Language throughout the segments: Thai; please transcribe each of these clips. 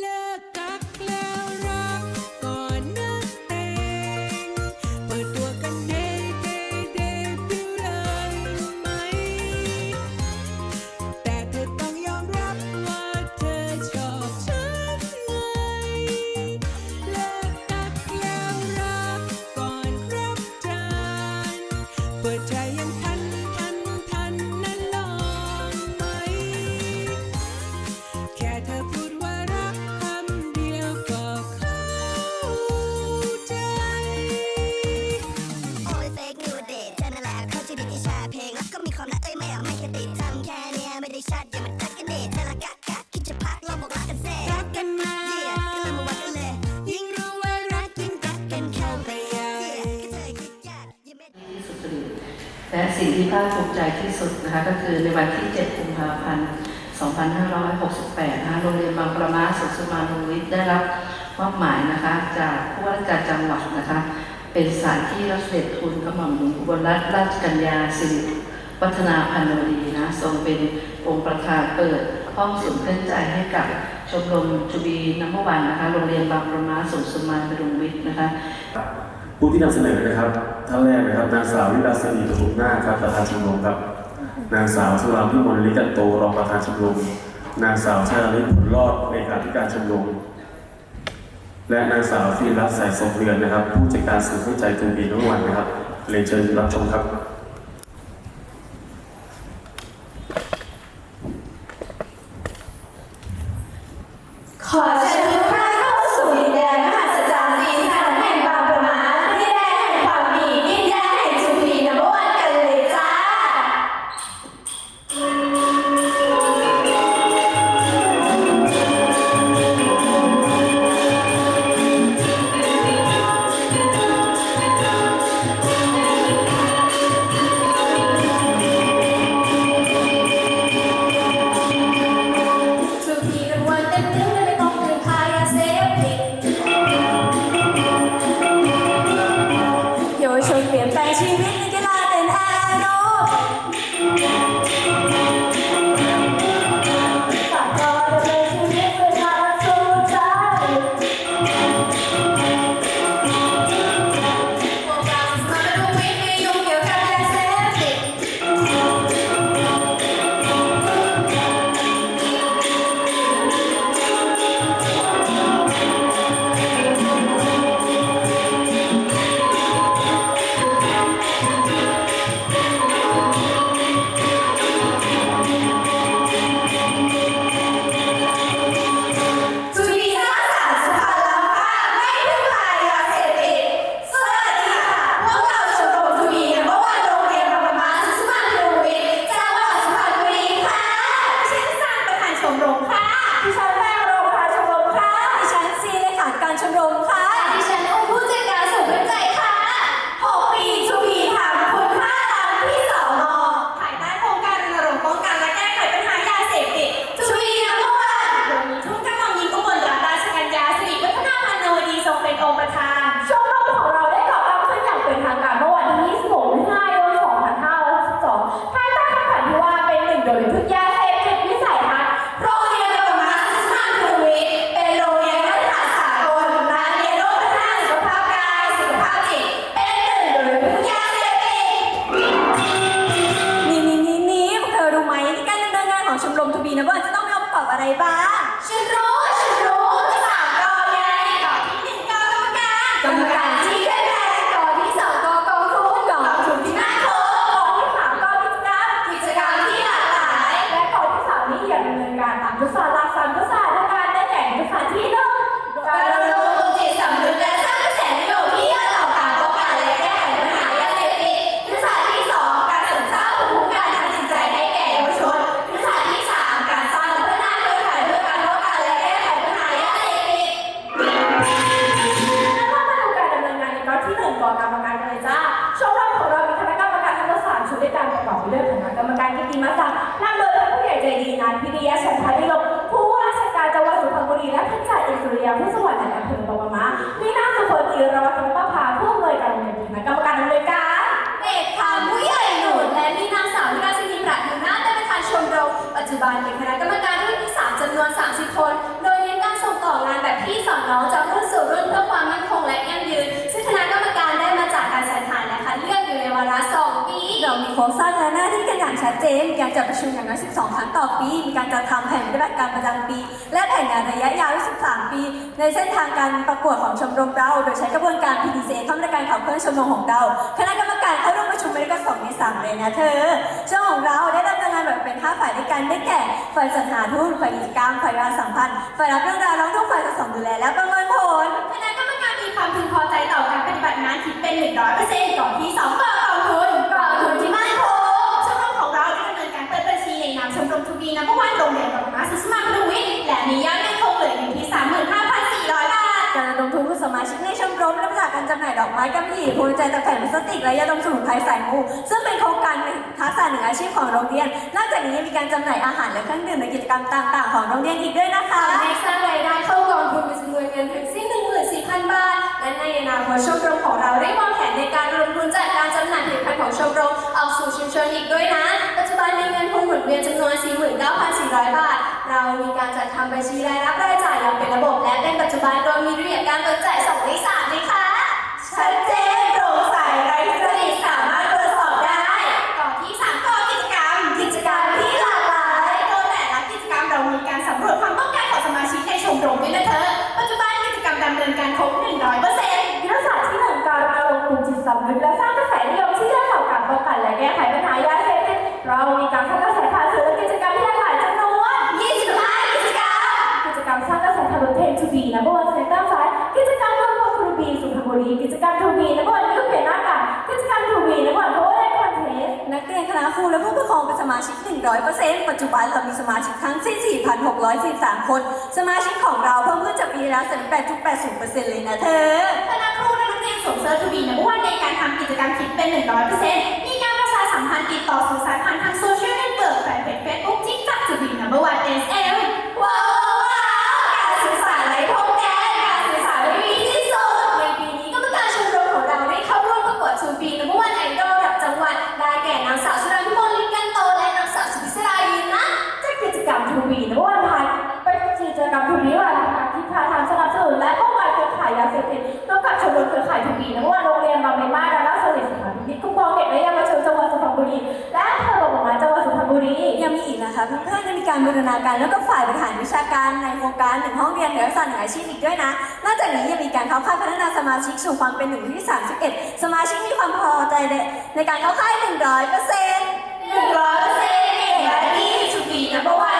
Look. และสิ่งที่ภาคภูมิใจที่สุดนะคะก็คือในวันที่ 7 กุมภาพันธ์ 2568 นะโรงเรียนบางประมาสุสมานุวิทได้รับมอบหมายนะคะจากผู้ว่าราชการจังหวัดนะคะ เป็นสารที่รับเสด็จทุนกำหม่อมหลวงอุบลรัตนราชกัญญาสิริวัฒนาพันโนดีนะทรงเป็นองค์ประธานเปิดห้องสูงเพื่อใจให้กับชมรมจูบีน้ำมวันนะคะ โรงเรียนบางประมาสุสมานปรุงวิทนะคะ ผู้ที่นำเสนอนะครับท่านแรกนะครับนางสาววิลาสินีทุกหน้าครับประธานชมรมครับนางสาวสุรามพิมลลิกันโตรองประธานชมรมนางสาวชาลิผลรอดเลขาธิการชมรมและนางสาวฟิรัสส่ยสมเรือนนะครับ ผู้จัดการศูนย์วิจัยตูบีนวันนะครับเรียนเชิญรับชมครับขอเชิญ ชมรมทวีนะว่าจะต้องมีองค์ปรอบอะไรบ้างฉันรู้ การกิติมาศักดิ์นำโดยท่านผู้ใหญ่ใจดีนันพิริยะชันทานิยมผู้ว่าราชการจังหวัดสุพรรณบุรีและท่านจ่าเอกสุริยาผู้สวัสดิ์อำเภอปะวะมะมีนางสุพลธีรวัฒน์ประภาผู้อำนวยการโรงเรียนคณะกรรมการอำนวยการเอกคมผู้ใหญ่หนุนและมีนางสาววิราชินีประทุน้าได้ประธานชมรมปัจจุบันเป็นคณะกรรมการที่มีสามจำนวน 30 คน มีการจัดประชุมอย่างน้อย12 ครั้งต่อปี มีการจัดทำแผนปฏิบัติการประจำปี และแผนงานระยะยาว 23 ปี ในเส้นทางการประกวดของชมรมเรา โดยใช้กระบวนการ PDCA เข้าในการขับเคลื่อนชมรมของเรา คณะกรรมการเข้าร่วมประชุมไม่ได้ก็สองในสามเลยนะเธอชมรมของเราได้ดำเนินงานแบบเป็นห้าฝ่ายด้วยกันได้แก่ ฝ่ายจัดหาทุนฝ่ายกิจกรรม ฝ่ายราสัมพันธ์ ฝ่ายรับเรื่องราวร้องทุกข์ฝ่ายสอดส่งดูแลและประเมินผล คณะกรรมการมีความพึงพอใจต่อการปฏิบัติงานคิดเป็น 100%ก่อนที่2 ดอกไม้กำมะหยี่พวงใจตะแผ่นพลาสติกและยาดมสมุนไพรสายมูซึ่งเป็นโครงการทักษะหนึ่งอาชีพของโรงเรียน นอกจากนี้ยังมีการจำหน่ายอาหารและเครื่องดื่มในกิจกรรมต่างๆ ของโรงเรียนอีกด้วยนะคะให้สร้างรายได้เข้ากองทุนเป็นจำนวนเงินถึงสิ้น14,000บาท และในอนาคตชมรมของเราได้วางแผนในการลงทุนจากการจำหน่ายผลิตภัณฑ์ของชมรมออกสู่ชุมชนอีกด้วยนะ ปัจจุบันมีเงินทุนหมุนเวียนจำนวน 49,400 บาท เรามีการจัดทำบัญชีรายรับรายจ่ายอย่างเป็นระบบและเป็นปัจจุบันโดยมีระเบียบการเบิกจ่าย2ใน3เลยค่ะ ชัดเจนโปร่งใสไร้ทุจริตสามารถตรวจสอบได้ก่อนที่3ก่อกิจกรรม กิจกรรมที่หลากหลายโดยแต่ละกิจกรรมเรามีการสำรวจความต้องการของสมาชิกในชมรมด้วยนะเธอปัจจุบันกิจกรรมดำเนินการครบ100%ยุทธศาสตร์ที่หนึ่งการระดมทุนจิตสำนึกและสร้างกระแสนิยมที่จะเกี่ยวกับป้องกันและแก้ไขปัญหายาเสพติดเรามีการสร้างกระแสผ่านสื่อและกิจกรรมที่หลากหลายจำนวน25กิจกรรมกิจกรรมสร้างกระแสทางรถเพลงทูบีนะบนเซ็นเตอร์ไซด์กิจกรรมรวมตัวครู บีสุพรรณบุรีกิจกรรมทูบีนะบนยุคเปลี่ยนหน้ากากกิจกรรมทูบีนะบนโพสต์และคอนเทนต์นักเรียนคณะครูและผู้ปกครองเป็นสมาชิก 100%ปัจจุบันเรามีสมาชิกทั้งสิ้น4,643 คน สมาชิกของเราเพิ่มขึ้นจากปีที่แล้ว38.80%เลยนะเธอคณะครูและนักเรียนสมเสื้อทวีนะว่าในการทำกิจกรรมคิดเป็น 100%มีการประชาสัมพันธ์ติดต่อสื่อสารผ่านทางโซเชียลเน็ตเวิร์ รมเครือข่าะวันโรงเรียนบางเมมาดาราสลิดสถานพินิจคุ้มครองเด็กและเยาวชนจังหวัดสุพรรณบุรี และอำเภอบอกมาจังหวัดสุพรรณบุรียังมีอีกนะคะเพื่อนๆยังมีการบูรณาการแล้วก็ฝ่ายบริหารวิชาการในโครงการหนึ่งห้องเรียนเหนือศาสตร์หนึ่งอาชีพอีกด้วยนะ นอกจากนี้ยังมีการเข้าค่ายพัฒนาสมาชิกสู่ความเป็นหนึ่งที่ 31 สมาชิกมีความพอใจในการเข้าค่าย100%หนึ่งร้อยเปอร์เซ็นต์เก่งและดีชุบีนะเพราะว่า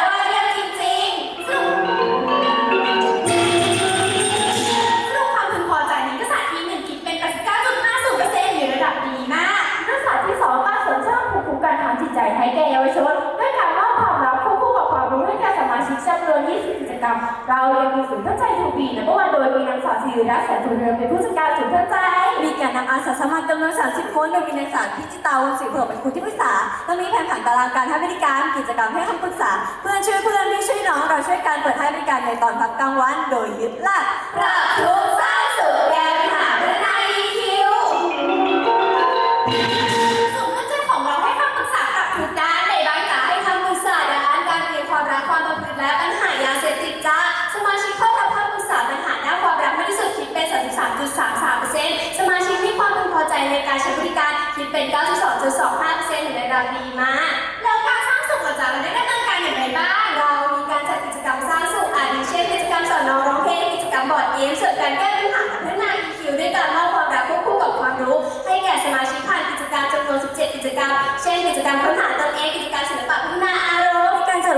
ศูนย์ท่าใจทูบีนะเมื่อวันโดยมีนางสาวศิริรัตน์แสนทุนเรืองเป็นผู้จัดการศูนย์ท่าใจมีการนำอาสาสมัครจำนวน30 คนโดยมีนางสาวพิจิตาวงศิเผือกเป็นครูที่ปรึกษาและมีแผนผังตารางการให้บริการกิจกรรมให้คำปรึกษา เพื่อนช่วยเพื่อนพี่ช่วยน้องเราช่วยการเปิดให้บริการในตอนพักกลางวัน โดยยึดหลักปรับทุกสร้า ในการใช้บริการคิดเป็น 92.25%อยู่ในระดับดีมาก แล้วการสร้างสุขเราจะเราได้ดำเนินการอย่างไรบ้าง เรามีการจัดกิจกรรมสร้างสุขอาทิเช่นกิจกรรมสอนน้องร้องเพลงกิจกรรมบอร์ดเกมเสริมการแก้ปัญหาและพัฒนา EQ ด้วยการมอบความรักควบคู่กับความรู้ ให้แก่สมาชิกผ่านกิจกรรมจำนวน 17 กิจกรรม เช่นกิจกรรมค้น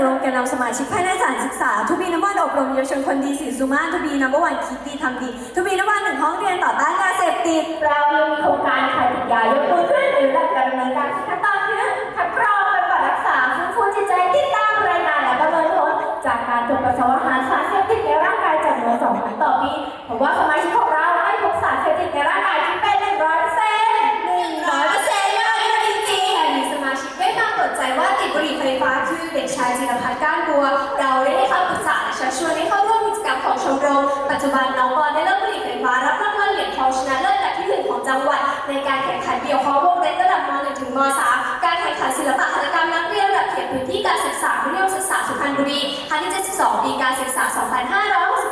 รจัดรวมแกนนำสมาชิกภายในสถานศึกษา ทุบีนวันอบรมเยาวชนคนดีสีสุมาทุบีน้ำวันคิดดีทำดี ทุบีน้ำวันหนึ่งห้องเรียนต่อต้านยาเสพติด เรายังมีโครงการขายติดยายกมือขึ้นหรือหลักการดำเนินการขั้นตอนที่หนึ่งคัดกรองบำบัดรักษาฟื้นฟูจิตใจติดตามรายงานและประเมินผลจากการตรวจปัสสาวะหาสารเสพติดในร่างกายจำนวนสองครั้งต่อปีผมว่าสมาชิกของเราไม่พบสารเสพติดในร่าง จังหวัด ในการแข่งขันเดี่ยวของโรงเรียนระดับม .1 ถึงม .3 การแข่งขันศิลปะหัตถกรรมนักเรียนระดับเขตพื้นที่การศึกษาวิทยาศึกษาสุพรรณบุรีครั้งที่ 72ปีการศึกษา 2560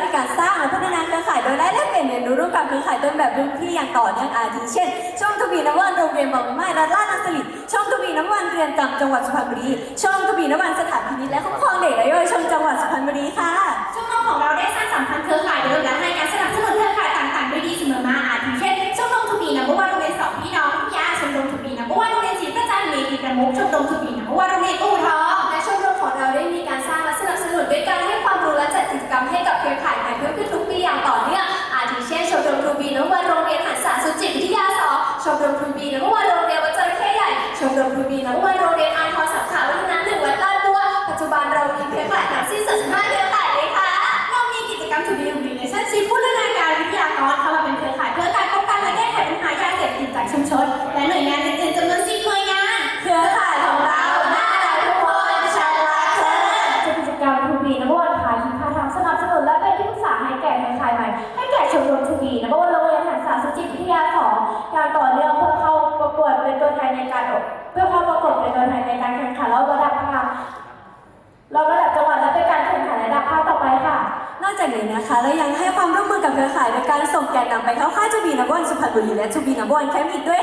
านี้าได้มีการสร้างและพัฒนาเครือข่ายโดยได้แลกเปลี่ยนเรียนรู้ร่วมกับเครือข่ายต้นแบบรุ่นพี่อย่างต่อเนื่องอาทิเช่นชมทวีนวันโรงเรียนบางไม้และลานัสลิดชมทวีนวันเรียนจำจังหวัดสุพรรณบุรีชมทวีนวันสถานพินิจและคุ้มครองเด็กและเยาวชนจังหวัดสุพรรณบุรีค่ะชมรมของเราได้สร้างสัมพันธ์เครือข่ายเดิมและให้การสนับสนุนเครือข่ายต่างๆด้วยดีเสมอมาอาทิเช่นชมรมทูบีนับวันโรงเรียนสองพี่น้องพิทยาชมรมทูบีนับวันโรงเรียนศรีประจันเมธีประมุขชมรมทูบีนับวันโรงเรียนอู่ทอง จัดกิจกรรมให้กับเครือข่ายใหม่เพื่อน จากนี้นะคะ และยังให้ความร่วมมือกับเครือข่ายในการส่งแกนนำไปเข้าค่ายจูบีนับวันสุพรรณบุรีและจูบีนับวันแคมป์อีกด้วย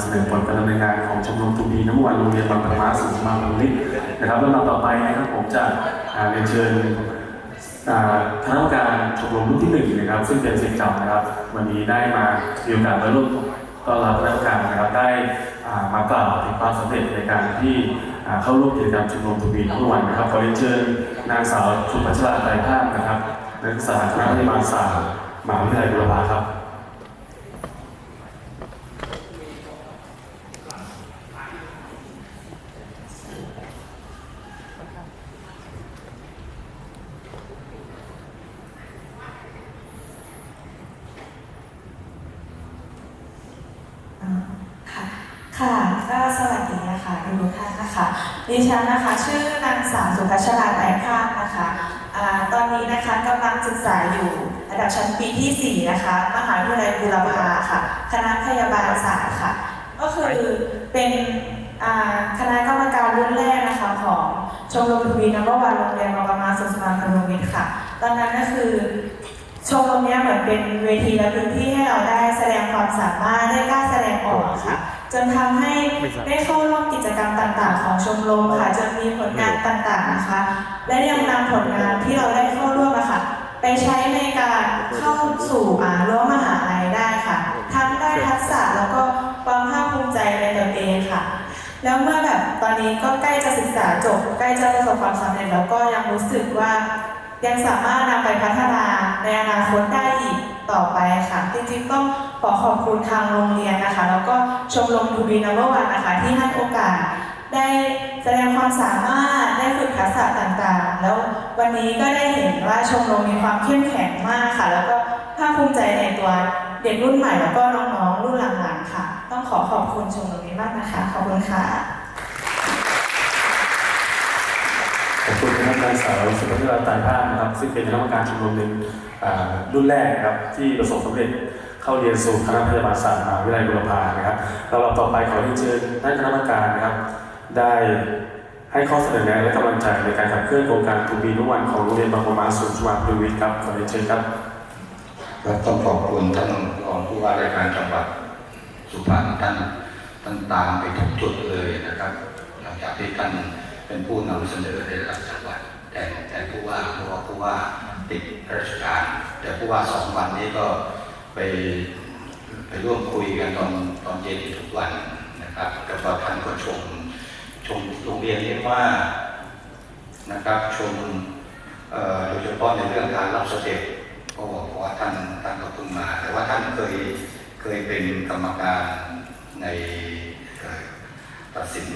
เสนอผลการดำเนินงานของชมรมทูบีน้ำวันโรงเรียนบางประมาสุมาบางลิศนะครับแล้วลำดับต่อไปนะครับผมจะเรียนเชิญอ่าคณะกรรมการชมรมรุ่นที่หนึ่งนะครับ ซึ่งเป็นศิษย์เก่านะครับ วันนี้ได้มามีโอกาสมาร่วมต้อนรับคณะกรรมการนะครับได้มากล่าวถึงความสำเร็จในการที่เข้าร่วมกิจกรรมชมรมทูบีน้ำวันนะครับขอเรียนเชิญนางสาวชุมพัชราไตรภาพนะครับนักศึกษาคณะพยาบาลศาสตร์มหาวิทยาลัยบุรพาครับ ค่ะค่ะ ก็สวัสดีนะคะทุกท่านนะคะดิฉันนะคะ ชื่อนางสาวสุภัชราไตรภาคนะคะอ่าตอนนี้นะคะกำลังศึกษาอยู่ระดับชั้นปีที่ 4 นะคะ มหาวิทยาลัยบูรพาค่ะ คณะพยาบาลศาสตร์ค่ะ ก็คือเป็นอ่าคณะกรรมการรุ่นแรกนะคะของชมรมทวีนววันโรงเรียนบางประมาสุขสมานพนมวิทย์ค่ะ ตอนนั้นก็คือชมรมเนี้ยเหมือนเป็นเวทีและพื้นที่ให้เราได้แสดงความสามารถได้กล้าแสดงออกค่ะ จนทำให้ได้เข้าร่วมกิจกรรมต่างๆ ของชมรมค่ะจนมีผลงานต่างๆนะคะ และยังนำผลงานที่เราได้เข้าร่วมอะค่ะไปใช้ในการเข้าสู่อ่ารั้วมหาลัยได้ค่ะทั้งได้ทักษะแล้วก็ความภาคภูมิใจในตนเองค่ะ แล้วเมื่อแบบตอนนี้ก็ใกล้จะศึกษาจบ ใกล้จะประสบความสำเร็จแล้วก็ยังรู้สึกว่ายังสามารถนำไปพัฒนาในอนาคตได้อีก ต่อไปค่ะ จริงๆต้องขอขอบคุณทางโรงเรียนนะคะ แล้วก็ชมรมทูบีนัมเบอร์วันนะคะ ที่ให้โอกาสได้แสดงความสามารถได้ฝึกทักษะต่างๆ แล้ววันนี้ก็ได้เห็นว่าชมรมมีความเข้มแข็งมากค่ะ แล้วก็ภาคภูมิใจในตัวเด็กรุ่นใหม่แล้วก็น้องๆรุ่นหลังๆค่ะ ต้องขอขอบคุณชมรมนี้มากนะคะ ขอบคุณค่ะ ขอบคุณคณะนางสาวสุภัทราตายภาพนะครับ ซึ่งเป็นคณะกรรมการชมรมหนึ่งรุ่นแรกครับที่ประสบสำเร็จเข้าเรียนสู่คณะพยาบาลศาสตร์มหาวิทยาลัยบุรพานะครับเราต่อไปขอเรียนเชิญท่านคณะกรรมการนะครับ ได้ให้ข้อเสนอแนะและกำลังใจในการขับเคลื่อนโครงการทูบีนุวันของโรงเรียนบางประมาศูนย์สมาพิวิทย์ครับขอเรียนเชิญครับครับต้องขอบคุณท่านรองผู้ว่าราชการจังหวัดสุพรรณท่านท่านตามไปทุกจุดเลยนะครับ หลังจากที่ท่าน เป็นผู้นำเสนอในระดับจังหวัดแต่แต่ผู้ว่าเพราะว่าผู้ว่าติดราชการ แต่ผู้ว่าสองวันนี้ก็ไปไปร่วมคุยกันตอนตอนเย็นทุกวันนะครับแล้วก็ท่านก็ชมชมโรงเรียนนี้ว่านะครับชมโดยเฉพาะในเรื่องการรับเสด็จเพราะว่าเพราะว่าท่านท่านก็เพิ่งมา แต่ว่าท่านเคยเคยเป็นกรรมการใน ตัดสิน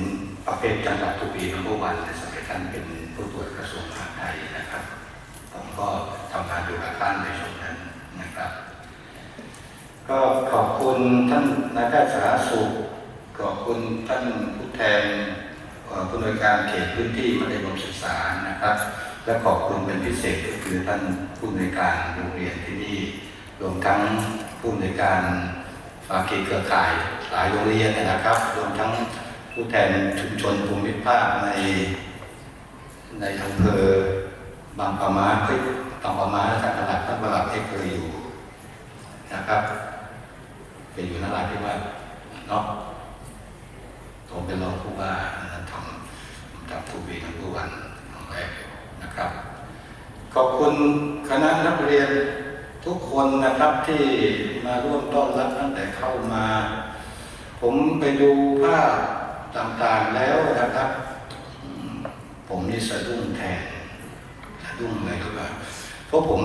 ประเภทจังหวัดทุกปีนัมเบอวันในสมัยท่านเป็นผู้ตรวจกระทรวงมหาดไทยนะครับ ผมก็ทำงานอยู่กับท่านในช่วงนั้นนะครับ ก็ขอบคุณท่านนายแพทย์สาธารณสุขขอบคุณท่านผู้แทนผู้อำนวยการเขตพื้นที่มัธยมศึกษานะครับ และขอบคุณเป็นพิเศษก็คือท่านผู้อำนวยการโรงเรียนที่นี่รวมทั้งผู้อำนวยการภาคีเครือข่ายหลายโรงเรียนนยนะครับ รวมทั้ง ผู้แทนชุมชนภูมิภาคในในอำเภอบางปะมาเอ้ยบางปะมาท่านประหลัดท่านประหลัดเคยอยู่นะครับเป็นอยู่นราธิวาสเนาะผมเป็นรองผู้ว่านั้นทำทำผู้วีทั้งผู้วันของแรกนะครับขอบคุณคณะนักเรียนทุกคนนะครับที่มาร่วมต้อนรับตั้งแต่เข้ามา ผมไปดูภาพ ต่างๆแล้วนะครับอืมผมนี่สะดุ้งแทนสะดุ้งเลยครับว่าเพราะผม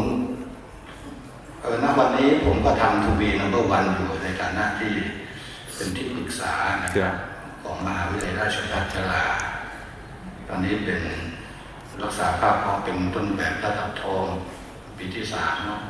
เออณวันนี้ผมก็ทำทูบีนัมเบอร์วันอยู่ในฐานะที่เป็นที่ปรึกษานะครับของมหาวิทยาลัยราชภัฏจุฬาตอนนี้เป็นรักษาภาพพอเป็นต้นแบบระดับทองปีที่สามเนาะ